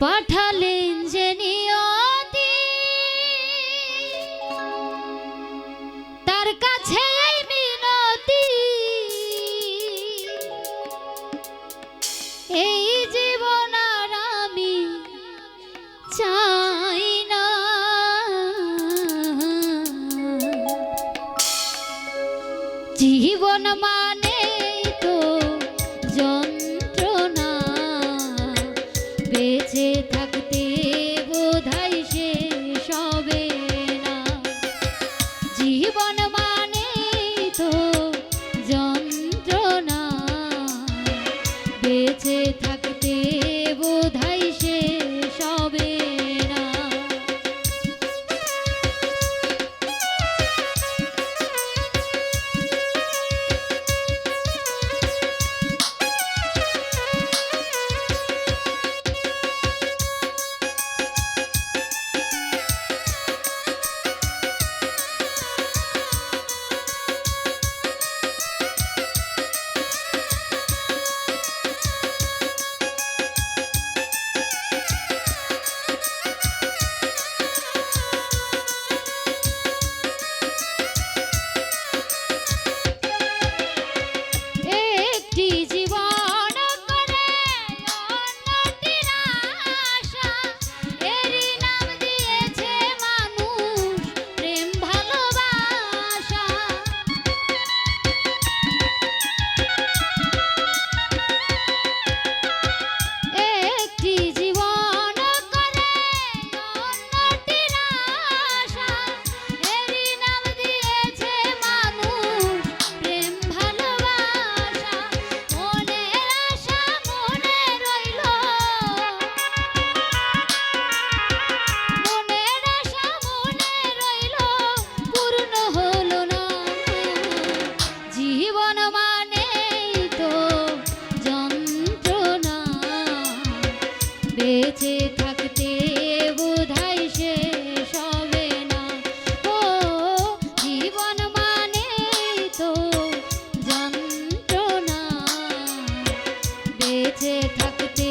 পাঠালেন যে নিয়তি তার কাছে মিনতি। এই জীবন আর আমি চাই না। জীবন মানে জীবন মানে তো যন্ত্রণা। বেঁচে থাকতে বোধাই শেষ ও জীবন মানে তো যন্ত্রণা। বেঁচে থাকতে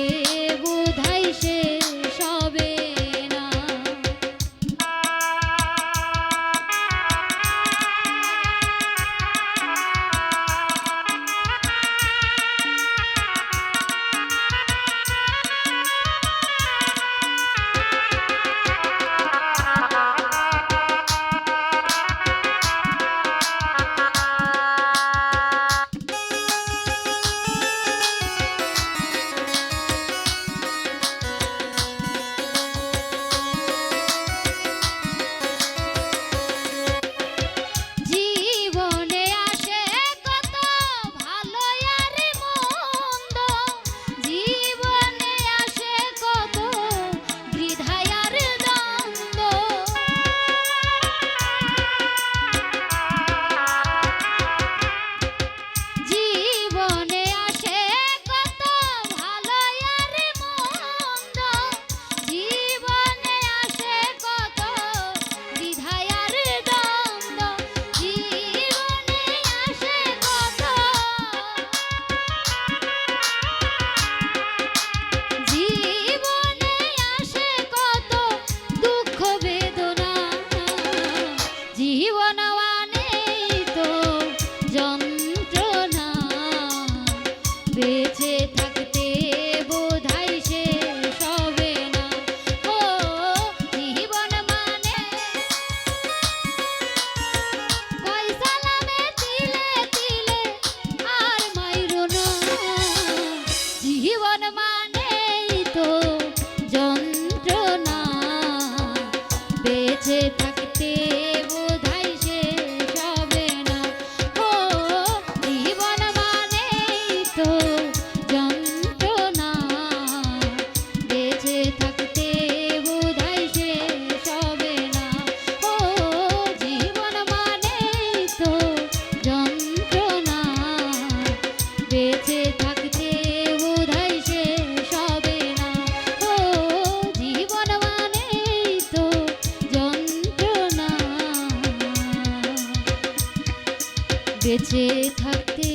naman. বেঁচে থাকতে